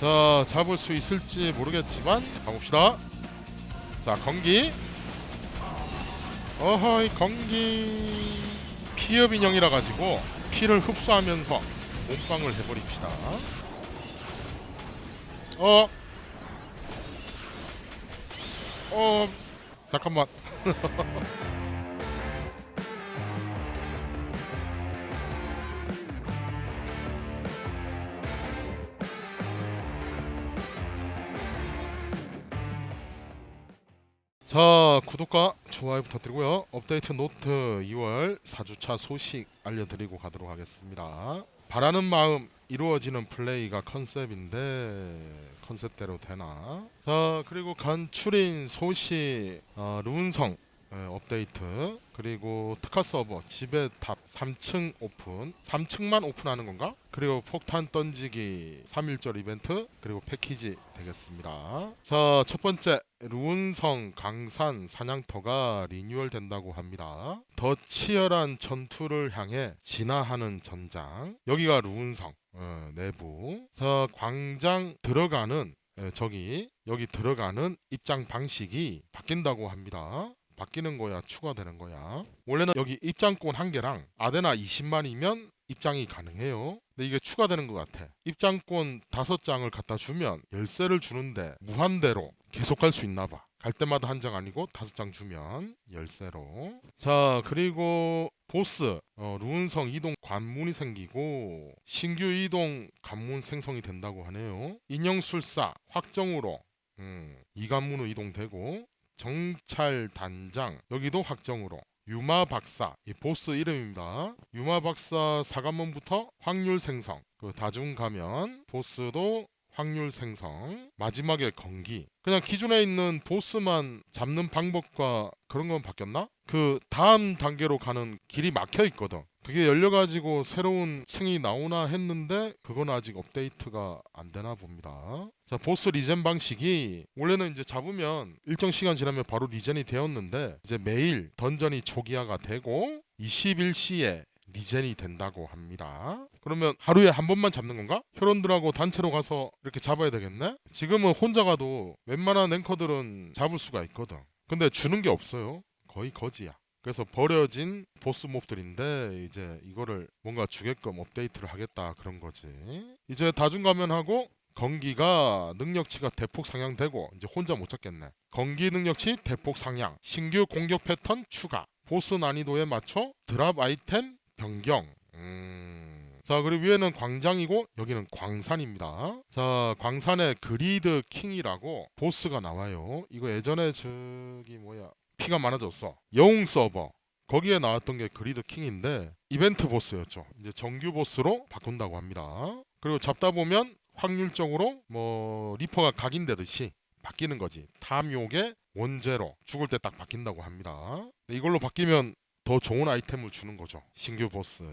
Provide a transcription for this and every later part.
자 잡을 수 있을지 모르겠지만 가봅시다. 자 건기. 어허이 건기. 피업 인형이라 가지고 피를 흡수하면서 몸빵을 해버립시다. 어? 어. 잠깐만 자 구독과 좋아요 부탁드리고요. 업데이트 노트 2월 4주차 소식 알려드리고 가도록 하겠습니다. 바라는 마음 이루어지는 플레이가 컨셉인데 컨셉대로 되나? 자 그리고 간추린 소식 어, 룬성 예, 업데이트. 그리고 특화 서버 지배 탑 3층 오픈. 3층만 오픈하는 건가? 그리고 폭탄 던지기 3일절 이벤트 그리고 패키지 되겠습니다. 자 첫 번째 루운성 강산 사냥터가 리뉴얼 된다고 합니다. 더 치열한 전투를 향해 진화하는 전장. 여기가 루운성 어, 내부. 자 광장 들어가는 예, 저기 여기 들어가는 입장 방식이 바뀐다고 합니다 바뀌는 거야 추가되는 거야. 원래는 여기 입장권 한 개랑 아데나 20만이면 입장이 가능해요. 근데 이게 추가되는 것 같아. 입장권 다섯 장을 갖다 주면 열쇠를 주는데 무한대로 계속 갈 수 있나 봐갈 때마다 한 장 아니고 다섯 장 주면 열쇠로. 자 그리고 보스. 어, 루은성 이동 관문이 생기고 신규 이동 관문 생성이 된다고 하네요. 인형술사 확정으로 음, 이 관문으로 이동되고 정찰 단장 여기도 확정으로 유마 박사 이 보스 이름입니다. 유마 박사 사관문부터 확률 생성 그 다중 가면 보스도 확률 생성 마지막에 건기 그냥 기존에 있는 보스만 잡는 방법과 그런 건 바뀌었나? 그 다음 단계로 가는 길이 막혀 있거든. 그게 열려가지고 새로운 층이 나오나 했는데 그건 아직 업데이트가 안 되나 봅니다. 자 보스 리젠 방식이 원래는 이제 잡으면 일정 시간 지나면 바로 리젠이 되었는데 이제 매일 던전이 초기화가 되고 21시에 리젠이 된다고 합니다. 그러면 하루에 한 번만 잡는 건가? 혈원들하고 단체로 가서 이렇게 잡아야 되겠네? 지금은 혼자 가도 웬만한 앵커들은 잡을 수가 있거든. 근데 주는 게 없어요. 거의 거지야. 그래서 버려진 보스 몹들인데 이제 이거를 뭔가 주게끔 업데이트를 하겠다 그런 거지. 이제 다중 가면하고 건기가 능력치가 대폭 상향되고 이제 혼자 못 잡겠네. 건기 능력치 대폭 상향, 신규 공격 패턴 추가, 보스 난이도에 맞춰 드랍 아이템 변경. 음. 자 그리고 위에는 광장이고 여기는 광산입니다. 자 광산의 그리드 킹이라고 보스가 나와요. 이거 예전에 저기 뭐야 피가 많아졌어. 영웅 서버 거기에 나왔던 게 그리드 킹인데 이벤트 보스였죠. 이제 정규 보스로 바꾼다고 합니다. 그리고 잡다 보면 확률적으로 뭐 리퍼가 각인되듯이 바뀌는 거지. 탐욕의 원제로 죽을 때 딱 바뀐다고 합니다. 이걸로 바뀌면 더 좋은 아이템을 주는 거죠. 신규 보스.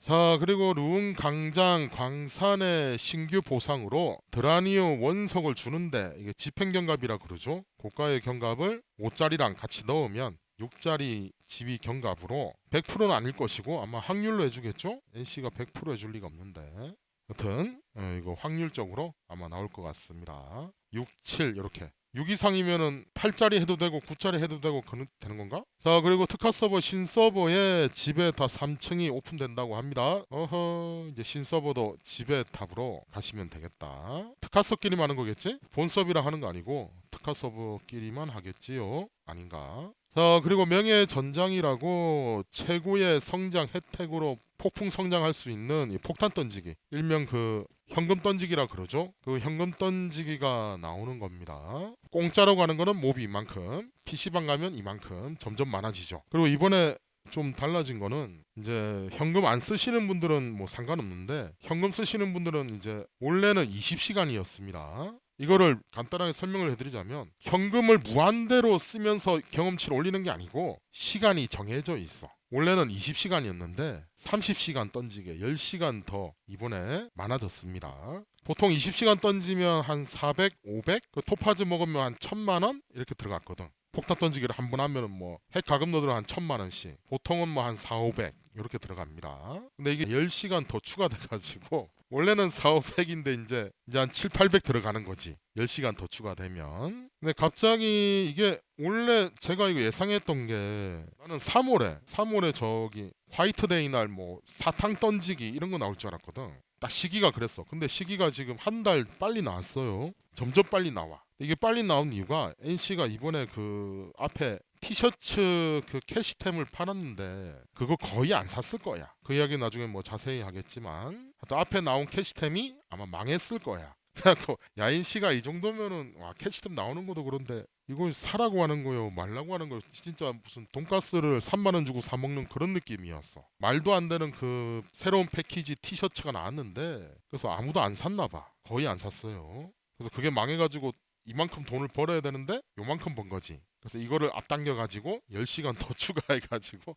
자, 그리고 루운 강장 광산의 신규 보상으로 드라니오 원석을 주는데 이게 집행경갑이라 그러죠. 고가의 경갑을 5짜리랑 같이 넣으면 6짜리 지휘 경갑으로 100%는 아닐 것이고 아마 확률로 해주겠죠? NC가 100% 해줄 리가 없는데 여튼 어, 이거 확률적으로 아마 나올 것 같습니다. 6, 7 이렇게 6 이상이면은 8짜리 해도 되고 9짜리 해도 되고 그는 되는 건가? 자 그리고 특화 서버 신 서버에 집에 다 3층이 오픈된다고 합니다. 어허 이제 신 서버도 집에 탑으로 가시면 되겠다. 특화 서끼리만 하는 거겠지? 본 서비랑 하는 거 아니고 특화 서버끼리만 하겠지요? 아닌가? 자 그리고 명예 전장이라고 최고의 성장 혜택으로 폭풍 성장할 수 있는 이 폭탄 던지기 일명 그 현금 던지기라 그러죠 그 현금 던지기가 나오는 겁니다 공짜로 가는 거는 몹이 이만큼 PC방 가면 이만큼 점점 많아지죠 그리고 이번에 좀 달라진 거는 이제 현금 안 쓰시는 분들은 뭐 상관없는데 현금 쓰시는 분들은 이제 원래는 20시간이었습니다. 이거를 간단하게 설명을 해드리자면 현금을 무한대로 쓰면서 경험치를 올리는 게 아니고 시간이 정해져 있어. 원래는 20시간이었는데 30시간 던지게 10시간 더 이번에 많아졌습니다. 보통 20시간 던지면 한 400, 500, 그 토파즈 먹으면 한 1000만 원 이렇게 들어갔거든. 폭탄 던지기를 한 번 하면은 뭐 핵 가금 넣으면 한 1000만 원씩. 보통은 뭐 한 4, 500 이렇게 들어갑니다. 근데 이게 10시간 더 추가돼 가지고 원래는 4, 500인데 이제 이제 한 7, 800 들어가는 거지. 10시간 더 추가되면. 근데 갑자기 이게 원래 제가 이거 예상했던 게 나는 3월에 3월에 저기 화이트데이 날 뭐 사탕 던지기 이런 거 나올 줄 알았거든. 딱 시기가 그랬어. 근데 시기가 지금 한 달 빨리 나왔어요. 점점 빨리 나와. 이게 빨리 나온 이유가 NC가 이번에 그 앞에 티셔츠 그 캐시템을 팔았는데 그거 거의 안 샀을 거야. 그 이야기 나중에 뭐 자세히 하겠지만 하여튼 앞에 나온 캐시템이 아마 망했을 거야. 그래갖고 야인 씨가 이 정도면은 와 캐시템 나오는 것도 그런데 이걸 사라고 하는 거요 말라고 하는 거 진짜 무슨 돈가스를 3만 원 주고 사 먹는 그런 느낌이었어. 말도 안 되는 그 새로운 패키지 티셔츠가 나왔는데 그래서 아무도 안 샀나 봐. 거의 안 샀어요. 그래서 그게 망해가지고 이만큼 돈을 벌어야 되는데 요만큼 번 거지. 그래서 이거를 앞당겨 가지고 10시간 더 추가해 가지고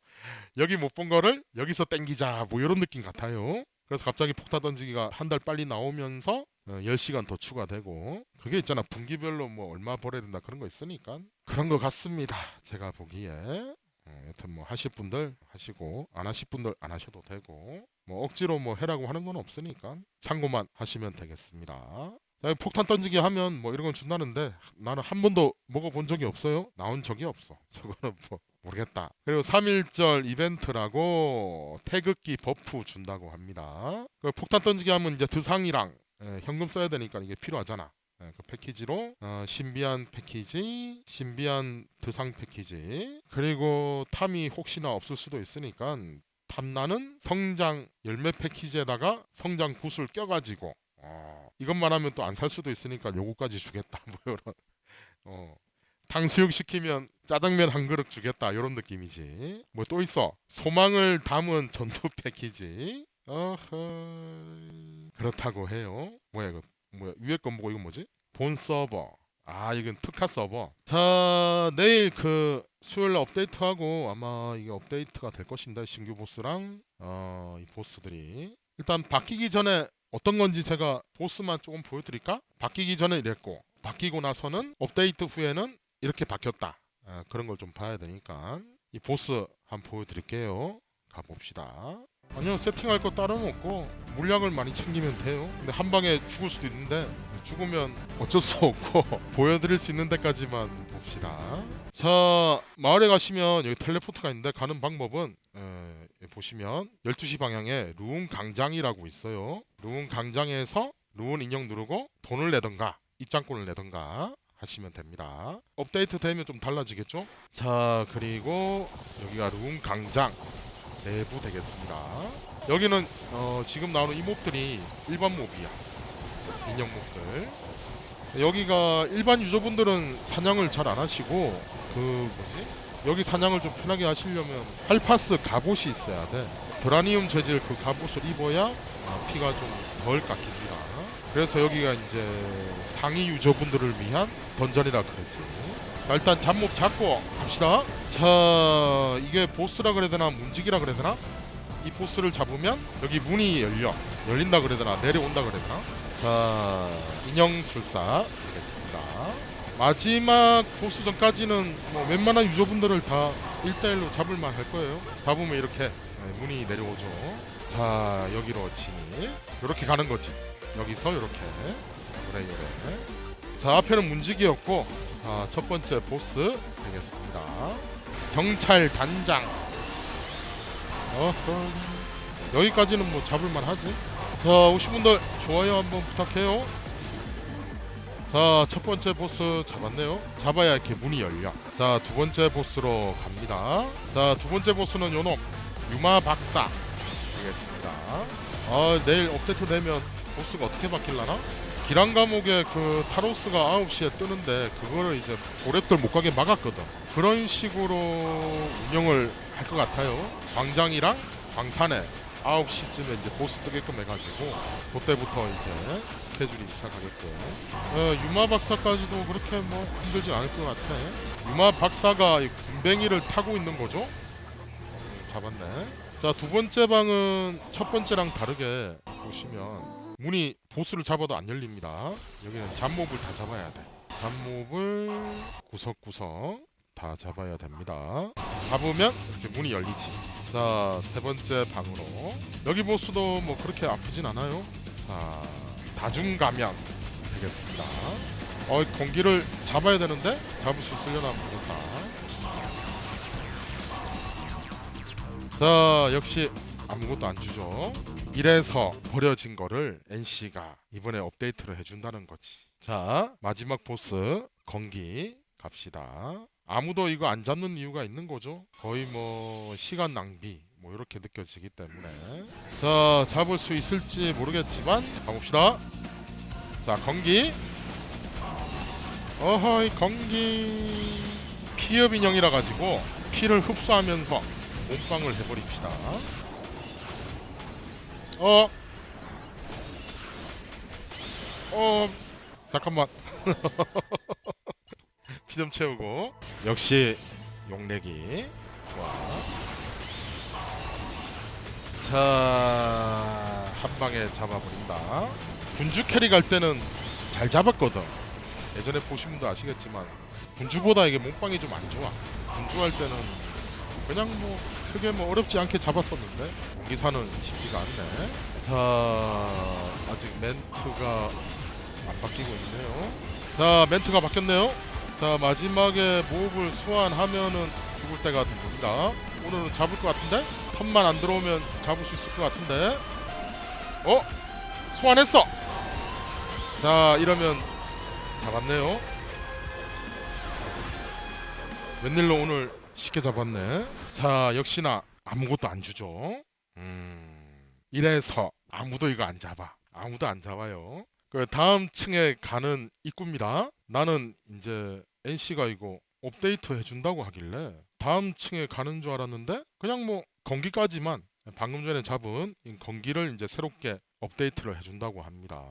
여기 못 본 거를 여기서 땡기자 뭐 이런 느낌 같아요. 그래서 갑자기 폭탄 던지기가 한 달 빨리 나오면서 어, 10시간 더 추가되고 그게 있잖아 분기별로 뭐 얼마 벌어야 된다 그런 거 있으니까 그런 거 같습니다. 제가 보기에 어, 여튼 뭐 하실 분들 하시고 안 하실 분들 안 하셔도 되고 뭐 억지로 뭐 해라고 하는 건 없으니까 참고만 하시면 되겠습니다. 야, 폭탄 던지기 하면 뭐 이런 건 준다는데 나는 한 번도 먹어본 적이 없어요. 나온 적이 없어. 저거는 뭐 모르겠다. 그리고 3.1절 이벤트라고 태극기 버프 준다고 합니다. 그 폭탄 던지기 하면 이제 드상이랑 예, 현금 써야 되니까 이게 필요하잖아. 예, 그 패키지로 어, 신비한 패키지, 신비한 드상 패키지, 그리고 탐이 혹시나 없을 수도 있으니까 탐나는 성장 열매 패키지에다가 성장 구슬 껴가지고 어, 이것만 하면 또 안 살 수도 있으니까 요거까지 주겠다 뭐 이런 어, 탕수육 시키면 짜장면 한 그릇 주겠다. 이런 느낌이지. 뭐 또 있어? 소망을 담은 전투 패키지. 어허. 그렇다고 해요. 뭐야 이거? 뭐야? 위에 건 보고 이건 뭐지? 본 서버. 아 이건 특화 서버. 자 내일 그 수요일 날 업데이트하고 아마 이게 업데이트가 될 것인데 신규 보스랑. 어, 이 보스들이. 일단 바뀌기 전에 어떤 건지 제가 보스만 조금 보여드릴까? 바뀌기 전에 이랬고 바뀌고 나서는 업데이트 후에는 이렇게 바뀌었다. 아, 그런 걸 좀 봐야 되니까 이 보스 한번 보여드릴게요. 가봅시다. 아니요 세팅할 거 따로 없고 물약을 많이 챙기면 돼요. 근데 한 방에 죽을 수도 있는데 죽으면 어쩔 수 없고 보여드릴 수 있는 데까지만 봅시다. 자 마을에 가시면 여기 텔레포트가 있는데 가는 방법은 에, 보시면 12시 방향에 루운 강장이라고 있어요. 루운 강장에서 루운 인형 누르고 돈을 내던가 입장권을 내던가 하시면 됩니다. 업데이트 되면 좀 달라지겠죠? 자 그리고 여기가 루운 강장 내부 되겠습니다. 여기는 어, 지금 나오는 이 몹들이 일반 몹이야. 인형 몹들. 여기가 일반 유저분들은 사냥을 잘 안 하시고 그 뭐지? 여기 사냥을 좀 편하게 하시려면 할파스 갑옷이 있어야 돼. 드라니움 재질 그 갑옷을 입어야 아, 피가 좀 덜 깎입니다. 그래서 여기가 이제 상위 유저분들을 위한 던전이라 그러지. 자, 일단 잡목 잡고 갑시다. 자, 이게 보스라 그래야 되나 문직이라 그래야 되나? 이 보스를 잡으면 여기 문이 열려. 열린다 그래야 되나? 내려온다 그래야 되나? 자, 인형 술사 되겠습니다. 마지막 보스전까지는 뭐 웬만한 유저분들을 다 1대1로 잡을만 할 거예요. 잡으면 이렇게 네, 문이 내려오죠. 자, 여기로 진입. 이렇게 가는 거지. 여기서 이렇게. 요래 요래. 자, 앞에는 문직이었고, 자, 첫 번째 보스 되겠습니다. 경찰 단장. 어허. 여기까지는 뭐 잡을만 하지. 자, 오신 분들 좋아요 한번 부탁해요. 자, 첫 번째 보스 잡았네요. 잡아야 이렇게 문이 열려. 자, 두 번째 보스로 갑니다. 자, 두 번째 보스는 요놈 유마 박사 되겠습니다. 아, 내일 업데이트 되면 보스가 어떻게 바뀔라나? 기란 감옥에 그 타로스가 9시에 뜨는데 그거를 이제 고랩들 못 가게 막았거든. 그런 식으로 운영을 할 것 같아요. 광장이랑 광산에 9시쯤에 이제 보스 뜨게끔 해가지고 그때부터 이제 스케줄이 시작하겠고 어, 유마 박사까지도 그렇게 뭐 힘들지 않을 것 같아 유마 박사가 이 군뱅이를 타고 있는 거죠 음, 잡았네 자 두 번째 방은 첫 번째랑 다르게 보시면 문이 보스를 잡아도 안 열립니다 여기는 잡몹을 다 잡아야 돼 잡몹을 구석구석 다 잡아야 됩니다 잡으면 이렇게 문이 열리지 자 세 번째 방으로 여기 보스도 뭐 그렇게 아프진 않아요 자 다중 감염 되겠습니다. 어 공기를 잡아야 되는데 잡을 수 있으려나 모르겠다. 자 역시 아무것도 안 주죠. 이래서 버려진 거를 NC가 이번에 업데이트를 해준다는 거지. 자 마지막 보스 건기 갑시다. 아무도 이거 안 잡는 이유가 있는 거죠. 거의 뭐 시간 낭비 뭐 이렇게 느껴지기 때문에 자 잡을 수 있을지 모르겠지만 가봅시다. 자 건기 어허이 건기 피흡 인형이라 가지고 피를 흡수하면서 몸빵을 해버립시다. 어. 어. 잠깐만. 피 좀 채우고. 역시 용내기. 좋아. 자, 한 방에 잡아버린다. 군주 캐리 갈 때는 잘 잡았거든. 예전에 보신 분도 아시겠지만 군주보다 이게 몸빵이 좀 안 좋아. 군주 할 때는 그냥 뭐 크게 뭐 어렵지 않게 잡았었는데 기사는 쉽지가 않네. 자 아직 멘트가 안 바뀌고 있네요. 자 멘트가 바뀌었네요. 자 마지막에 모업을 소환하면은 죽을 때가 된 겁니다. 오늘은 잡을 것 같은데 턴만 안 들어오면 잡을 수 있을 것 같은데. 어 소환했어. 자 이러면 잡았네요. 웬일로 오늘 쉽게 잡았네. 자, 역시나 아무것도 안 주죠. 음, 이래서 아무도 이거 안 잡아. 아무도 안 잡아요. 그 다음 층에 가는 입구입니다. 나는 이제 NC가 이거 업데이트 해준다고 하길래 다음 층에 가는 줄 알았는데 그냥 뭐 건기까지만 방금 전에 잡은 이 건기를 이제 새롭게 업데이트를 해준다고 합니다.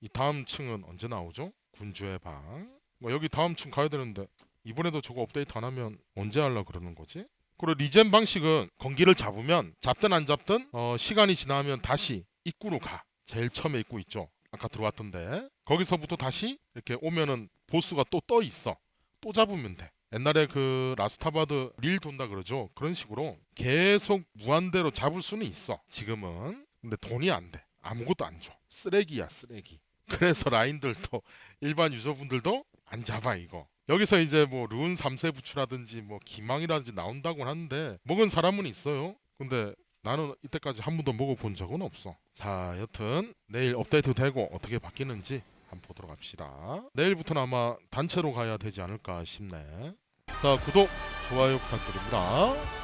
이 다음 층은 언제 나오죠? 군주의 방. 뭐 여기 다음 층 가야 되는데 이번에도 저거 업데이트 안 하면 언제 하려 그러는 거지? 그리고 리젠 방식은 건기를 잡으면 잡든 안 잡든 어, 시간이 지나면 다시 입구로 가. 제일 처음에 입구 있죠. 아까 들어왔던데 거기서부터 다시 이렇게 오면은 보스가 또 떠 있어. 또 잡으면 돼. 옛날에 그 라스타바드 릴 돈다 그러죠. 그런 식으로 계속 무한대로 잡을 수는 있어. 지금은 근데 돈이 안 돼. 아무것도 안 줘. 쓰레기야 쓰레기. 그래서 라인들도 일반 유저분들도 안 잡아 이거. 여기서 이제 뭐 룬 3세 부추라든지 뭐 기망이라든지 나온다고 하는데 먹은 사람은 있어요. 근데 나는 이때까지 한 번도 먹어본 적은 없어. 자, 여튼 내일 업데이트 되고 어떻게 바뀌는지 한번 보도록 합시다. 내일부터는 아마 단체로 가야 되지 않을까 싶네. 자, 구독, 좋아요 부탁드립니다.